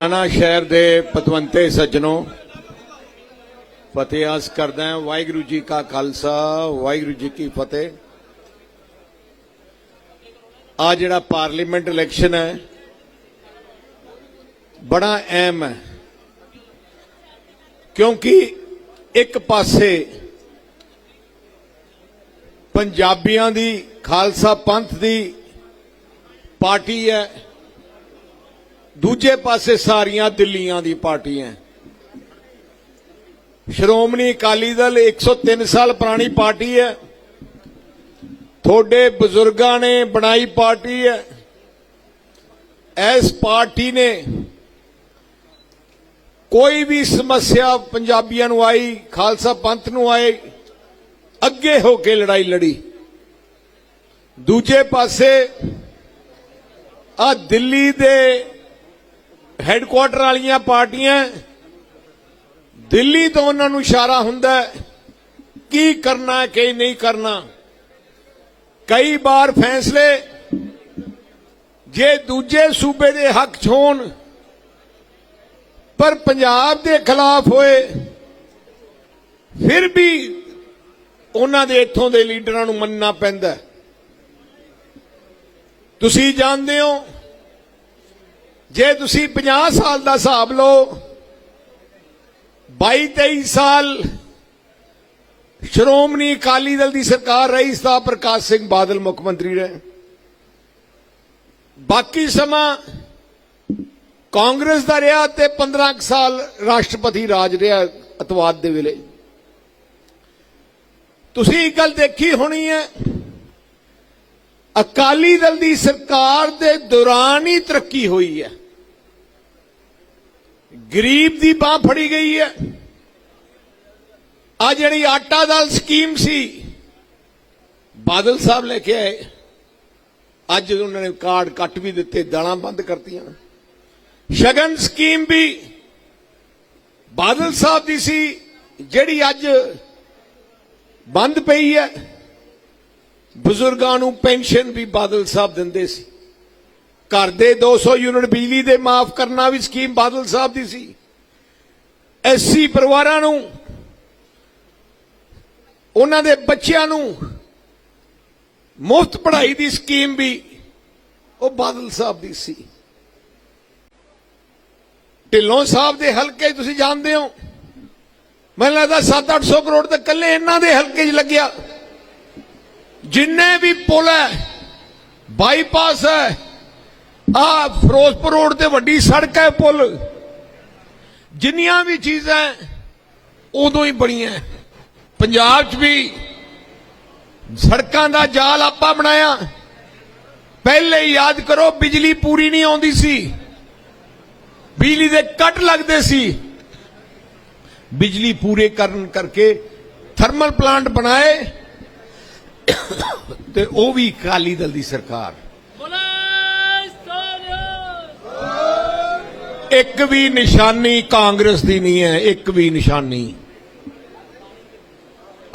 ਨਾ ਸ਼ਹਿਰ ਦੇ ਪਤਵੰਤੇ ਸੱਜਣੋ, ਫਤਿਹ ਆਸ ਕਰਦਾ ਹਾਂ, ਵਾਹਿਗੁਰੂ ਜੀ ਕਾ ਖਾਲਸਾ, ਵਾਹਿਗੁਰੂ ਜੀ ਕੀ ਫਤਿਹ। ਆ ਜਿਹੜਾ ਪਾਰਲੀਮੈਂਟ ਇਲੈਕਸ਼ਨ ਹੈ, ਬੜਾ ਅਹਿਮ ਹੈ। ਕਿਉਂਕਿ ਇੱਕ ਪਾਸੇ ਪੰਜਾਬੀਆਂ ਦੀ ਖਾਲਸਾ ਪੰਥ ਦੀ ਪਾਰਟੀ ਹੈ ਦੂਜੇ ਪਾਸੇ ਸਾਰੀਆਂ ਦਿੱਲੀਆਂ ਦੀ ਪਾਰਟੀਆਂ ਸ਼੍ਰੋਮਣੀ ਅਕਾਲੀ ਦਲ 103 ਸਾਲ ਪੁਰਾਣੀ ਪਾਰਟੀ ਹੈ ਤੁਹਾਡੇ ਬਜ਼ੁਰਗਾਂ ਨੇ ਬਣਾਈ ਪਾਰਟੀ ਹੈ ਇਸ ਪਾਰਟੀ ਨੇ ਕੋਈ ਵੀ ਸਮੱਸਿਆ ਪੰਜਾਬੀਆਂ ਨੂੰ ਆਈ, ਖਾਲਸਾ ਪੰਥ ਨੂੰ ਆਏ, ਅੱਗੇ ਹੋ ਕੇ ਲੜਾਈ ਲੜੀ। ਦੂਜੇ ਪਾਸੇ ਆ ਦਿੱਲੀ ਦੇ ਹੈੱਡਕੁਆਟਰ ਵਾਲੀਆਂ ਪਾਰਟੀਆਂ, ਦਿੱਲੀ ਤੋਂ ਉਹਨਾਂ ਨੂੰ ਇਸ਼ਾਰਾ ਹੁੰਦਾ ਕੀ ਕਰਨਾ, ਕੀ ਨਹੀਂ ਕਰਨਾ। ਕਈ ਵਾਰ ਫੈਸਲੇ ਜੇ ਦੂਜੇ ਸੂਬੇ ਦੇ ਹੱਕ ਛੋਣ ਪਰ ਪੰਜਾਬ ਦੇ ਖਿਲਾਫ ਹੋਏ, ਫਿਰ ਵੀ ਉਹਨਾਂ ਦੇ ਇੱਥੋਂ ਦੇ ਲੀਡਰਾਂ ਨੂੰ ਮੰਨਣਾ ਪੈਂਦਾ ਤੁਸੀਂ ਜਾਣਦੇ ਹੋ ਜੇ ਤੁਸੀਂ 50 ਸਾਲ ਦਾ ਹਿਸਾਬ ਲਓ 22 23 ਸਾਲ ਸ਼੍ਰੋਮਣੀ ਅਕਾਲੀ ਦਲ ਦੀ ਸਰਕਾਰ ਰਹੀ ਸਤਾ ਪ੍ਰਕਾਸ਼ ਸਿੰਘ ਬਾਦਲ ਮੁੱਖ ਮੰਤਰੀ ਰਹੇ। ਬਾਕੀ ਸਮਾਂ ਕਾਂਗਰਸ ਦਾ ਰਿਹਾ ਤੇ 15 ਕੁ ਸਾਲ ਰਾਸ਼ਟਰਪਤੀ ਰਾਜ ਰਿਹਾ ਅਤਵਾਦ ਦੇ ਵੇਲੇ। ਤੁਸੀਂ ਇੱਕ ਗੱਲ ਦੇਖੀ ਹੋਣੀ ਹੈ, ਅਕਾਲੀ ਦਲ ਦੀ ਸਰਕਾਰ ਦੇ ਦੌਰਾਨ ਹੀ ਤਰੱਕੀ ਹੋਈ ਹੈ। ਗਰੀਬ ਦੀ ਬਾਹ ਫੜੀ ਗਈ ਹੈ। ਆ ਜਿਹੜੀ ਆਟਾ ਦਾਲ ਸਕੀਮ ਸੀ, ਬਾਦਲ ਸਾਹਿਬ ਲੈ ਕੇ ਆਏ। ਅੱਜ ਉਹਨਾਂ ਨੇ ਕਾਰਡ ਕੱਟ ਵੀ ਦਿੱਤੇ, ਦਾਲਾਂ ਬੰਦ ਕਰਤੀਆਂ। ਸ਼ਗਨ ਸਕੀਮ ਵੀ ਬਾਦਲ ਸਾਹਿਬ ਦੀ ਸੀ, ਜਿਹੜੀ ਅੱਜ ਬੰਦ ਪਈ ਹੈ। ਬਜ਼ੁਰਗਾਂ ਨੂੰ ਪੈਨਸ਼ਨ ਵੀ ਬਾਦਲ ਸਾਹਿਬ ਦਿੰਦੇ ਸੀ। ਘਰ ਦੇ 200 ਯੂਨਿਟ ਬਿਜਲੀ ਦੇ ਮਾਫ ਕਰਨਾ ਵੀ ਸਕੀਮ ਬਾਦਲ ਸਾਹਿਬ ਦੀ ਸੀ। ਐਸਸੀ ਪਰਿਵਾਰਾਂ ਨੂੰ, ਉਹਨਾਂ ਦੇ ਬੱਚਿਆਂ ਨੂੰ ਮੁਫਤ ਪੜ੍ਹਾਈ ਦੀ ਸਕੀਮ ਵੀ ਉਹ ਬਾਦਲ ਸਾਹਿਬ ਦੀ ਸੀ। ਢਿੱਲੋਂ ਸਾਹਿਬ ਦੇ ਹਲਕੇ ਤੁਸੀਂ ਜਾਣਦੇ ਹੋ, ਮੈਨੂੰ ਲੱਗਦਾ 7-800 ਕਰੋੜ ਤਾਂ ਕੱਲੇ ਇਹਨਾਂ ਦੇ ਹਲਕੇ 'ਚ ਲੱਗਿਆ। ਜਿੰਨੇ ਵੀ ਪੁਲ ਹੈ, ਬਾਈਪਾਸ ਹੈ ਆ ਫਿਰੋਜ਼ਪੁਰ ਰੋਡ ਤੇ ਵੱਡੀ ਸੜਕ ਹੈ ਪੁਲ। ਜਿੰਨੀਆਂ ਵੀ ਚੀਜ਼ਾਂ ਉਦੋਂ ਹੀ ਬਣੀਆਂ ਪੰਜਾਬ 'ਚ ਵੀ ਸੜਕਾਂ ਦਾ ਜਾਲ ਆਪਾਂ ਬਣਾਇਆ। ਪਹਿਲੇ ਯਾਦ ਕਰੋ, ਬਿਜਲੀ ਪੂਰੀ ਨਹੀਂ ਆਉਂਦੀ ਸੀ। ਬਿਜਲੀ ਦੇ ਕੱਟ ਲੱਗਦੇ ਸੀ। ਬਿਜਲੀ ਪੂਰੇ ਕਰਨ ਕਰਕੇ ਥਰਮਲ ਪਲਾਂਟ ਬਣਾਏ। ਤੇ ਉਹ ਵੀ ਅਕਾਲੀ ਦਲ ਦੀ ਸਰਕਾਰ। ਇੱਕ ਵੀ ਨਿਸ਼ਾਨੀ ਕਾਂਗਰਸ ਦੀ ਨਹੀਂ ਹੈ, ਇੱਕ ਵੀ ਨਿਸ਼ਾਨੀ।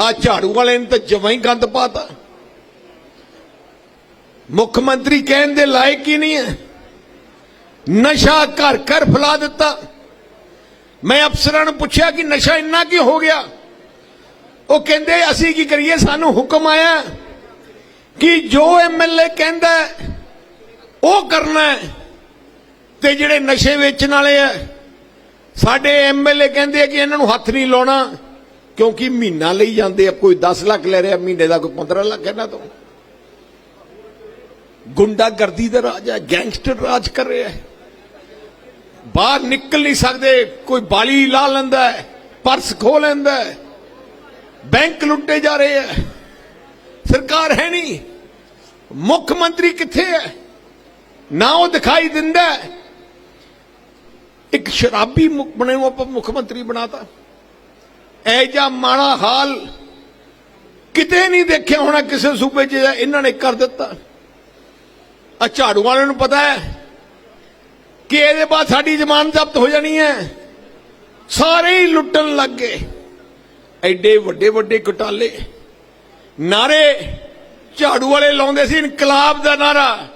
ਆ ਝਾੜੂ ਵਾਲੇ ਨੇ ਤਾਂ ਜਮਾਂ ਹੀ ਗੰਦ ਪਾਤਾ। ਮੁੱਖ ਮੰਤਰੀ ਕਹਿਣ ਦੇ ਲਾਇਕ ਹੀ ਨਹੀਂ ਹੈ। ਨਸ਼ਾ ਘਰ ਘਰ ਫੈਲਾ ਦਿੱਤਾ। ਮੈਂ ਅਫਸਰਾਂ ਨੂੰ ਪੁੱਛਿਆ ਕਿ ਨਸ਼ਾ ਇੰਨਾ ਕਿਉਂ ਹੋ ਗਿਆ? ਉਹ ਕਹਿੰਦੇ, ਅਸੀਂ ਕੀ ਕਰੀਏ? ਸਾਨੂੰ ਹੁਕਮ ਆਇਆ ਕਿ ਜੋ ਐਮਐਲਏ ਕਹਿੰਦਾ ਉਹ ਕਰਨਾ ਹੈ। ਤੇ ਜਿਹੜੇ ਨਸ਼ੇ ਵੇਚਣ ਵਾਲੇ ਆ, ਸਾਡੇ ਐਮਐਲਏ ਕਹਿੰਦੇ ਆ ਕਿ ਇਹਨਾਂ ਨੂੰ ਹੱਥ ਨਹੀਂ ਲਾਉਣਾ, ਕਿਉਂਕਿ ਮਹੀਨਾ ਲਈ ਜਾਂਦੇ ਆ, ਕੋਈ 10 ਲੱਖ ਲੈ ਰਿਹਾ, ਮਹੀਨੇ ਦਾ ਕੋਈ 15 ਲੱਖ ਇਹਨਾਂ ਤੋਂ। ਗੁੰਡਾਗਰਦੀ ਦਾ ਰਾਜ ਹੈ, ਗੈਂਗਸਟਰ ਰਾਜ ਕਰ ਰਿਹਾ ਹੈ। ਬਾਹਰ ਨਿਕਲ ਨਹੀਂ ਸਕਦੇ, ਕੋਈ ਬਾਲੀ ਲਾ ਲੈਂਦਾ ਹੈ, ਪਰਸ ਖੋ ਲੈਂਦਾ ਹੈ, ਬੈਂਕ ਲੁੱਟੇ ਜਾ ਰਹੇ ਹੈ। ਸਰਕਾਰ ਹੈ ਨਹੀਂ। ਮੁੱਖ ਮੰਤਰੀ ਕਿੱਥੇ ਹੈ? ਨਾ ਉਹ ਦਿਖਾਈ ਦਿੰਦਾ ਹੈ। ਇੱਕ ਸ਼ਰਾਬੀ ਮੁੱਖ ਬਣੇ ਨੂੰ ਆਪਾਂ ਮੁੱਖ ਮੰਤਰੀ ਬਣਾਤਾ। ਐ ਜਾਂ ਮਾੜਾ ਹਾਲ ਕਿਤੇ ਨਹੀਂ ਦੇਖਿਆ ਹੋਣਾ ਕਿਸੇ ਸੂਬੇ 'ਚ ਇਹਨਾਂ ਨੇ ਕਰ ਦਿੱਤਾ। ਆ ਝਾੜੂ ਵਾਲਿਆਂ ਨੂੰ ਪਤਾ ਹੈ ਕਿ ਇਹਦੇ ਬਾਅਦ ਸਾਡੀ ਜ਼ਮਾਨਤ ਜ਼ਬਤ ਹੋ ਜਾਣੀ ਹੈ। ਸਾਰੇ ਹੀ ਲੁੱਟਣ ਲੱਗ ਗਏ। ਐਡੇ ਵੱਡੇ ਵੱਡੇ ਘੁਟਾਲੇ। ਨਾਰੇ ਝਾੜੂ ਵਾਲੇ ਲਾਉਂਦੇ ਸੀ ਇਨਕਲਾਬ ਦਾ ਨਾਰਾ,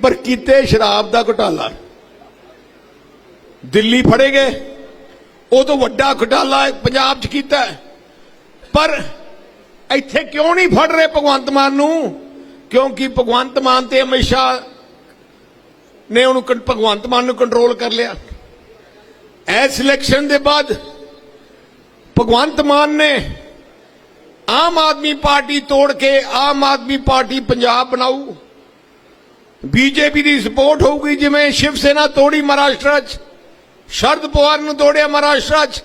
ਪਰ ਕੀਤੇ ਸ਼ਰਾਬ ਦਾ ਘੁਟਾਲਾ। ਦਿੱਲੀ ਫੜੇ ਗਏ। ਉਹ ਤੋਂ ਵੱਡਾ ਘੁਟਾਲਾ ਪੰਜਾਬ 'ਚ ਕੀਤਾ ਪਰ ਇੱਥੇ ਕਿਉਂ ਨਹੀਂ ਫੜ ਰਹੇ ਭਗਵੰਤ ਮਾਨ ਨੂੰ? ਕਿਉਂਕਿ ਭਗਵੰਤ ਮਾਨ ਤੇ ਹਮੇਸ਼ਾ ਨੇ ਉਹਨੂੰ ਭਗਵੰਤ ਮਾਨ ਨੂੰ ਕੰਟਰੋਲ ਕਰ ਲਿਆ। ਐਸ ਇਲੈਕਸ਼ਨ ਦੇ ਬਾਅਦ ਭਗਵੰਤ ਮਾਨ ਨੇ ਆਮ ਆਦਮੀ ਪਾਰਟੀ ਤੋੜ ਕੇ ਆਮ ਆਦਮੀ ਪਾਰਟੀ ਪੰਜਾਬ ਬਣਾਊ। ਬੀਜੇਪੀ ਦੀ ਸਪੋਰਟ ਹੋਊਗੀ, ਜਿਵੇਂ ਸ਼ਿਵ ਸੈਨਾ ਤੋੜੀ ਮਹਾਰਾਸ਼ਟਰ 'ਚ। ਸ਼ਰਦ ਪਵਾਰ ਨੂੰ ਤੋੜਿਆ ਮਹਾਰਾਸ਼ਟਰ 'ਚ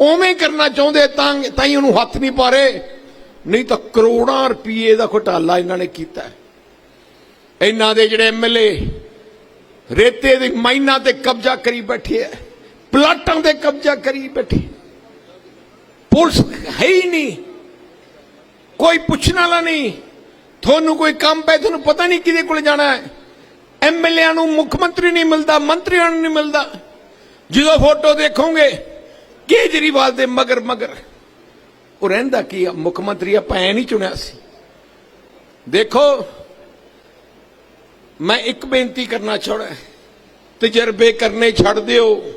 ਉਵੇਂ ਕਰਨਾ ਚਾਹੁੰਦੇ ਤਾਂ ਤਾਂ ਹੀ ਉਹਨੂੰ ਹੱਥ ਨਹੀਂ ਪਾ ਰਹੇ ਨਹੀਂ ਤਾਂ ਕਰੋੜਾਂ ਰੁਪਏ ਦਾ ਘੁਟਾਲਾ ਇਹਨਾਂ ਨੇ ਕੀਤਾ। ਇਹਨਾਂ ਦੇ ਜਿਹੜੇ ਐਮਐਲਏ ਰੇਤੇ ਦੇ ਮਾਈਨਾਂ ਤੇ ਕਬਜ਼ਾ ਕਰੀ ਬੈਠੇ ਐ ਪਲਾਟਾਂ ਤੇ ਕਬਜ਼ਾ ਕਰੀ ਬੈਠੇ। ਪੁਲਿਸ ਹੈ ਹੀ ਨਹੀਂ। ਕੋਈ ਪੁੱਛਣ ਵਾਲਾ ਨਹੀਂ। ਤੁਹਾਨੂੰ ਕੋਈ ਕੰਮ ਪੈ ਤੁਹਾਨੂੰ ਪਤਾ ਨਹੀਂ ਕਿਹਦੇ ਕੋਲ ਜਾਣਾ ਹੈ। ਐਮਐਲਏਆਂ ਨੂੰ ਮੁੱਖ ਮੰਤਰੀ ਨਹੀਂ ਮਿਲਦਾ, ਮੰਤਰੀਆਂ ਨੂੰ ਨਹੀਂ ਮਿਲਦਾ। ਜਦੋਂ ਫੋਟੋ ਦੇਖੋਗੇ, ਕੇਜਰੀਵਾਲ ਦੇ ਮਗਰ ਮਗਰ। ਉਹ ਰਹਿੰਦਾ ਕੀ ਆ? ਮੁੱਖ ਮੰਤਰੀ ਆਪਾਂ ਐ ਨਹੀਂ ਚੁਣਿਆ ਸੀ। ਦੇਖੋ, ਮੈਂ ਇੱਕ ਬੇਨਤੀ ਕਰਨਾ ਚਾਹੁੰਦਾ, ਤਜਰਬੇ ਕਰਨੇ ਛੱਡ ਦਿਓ।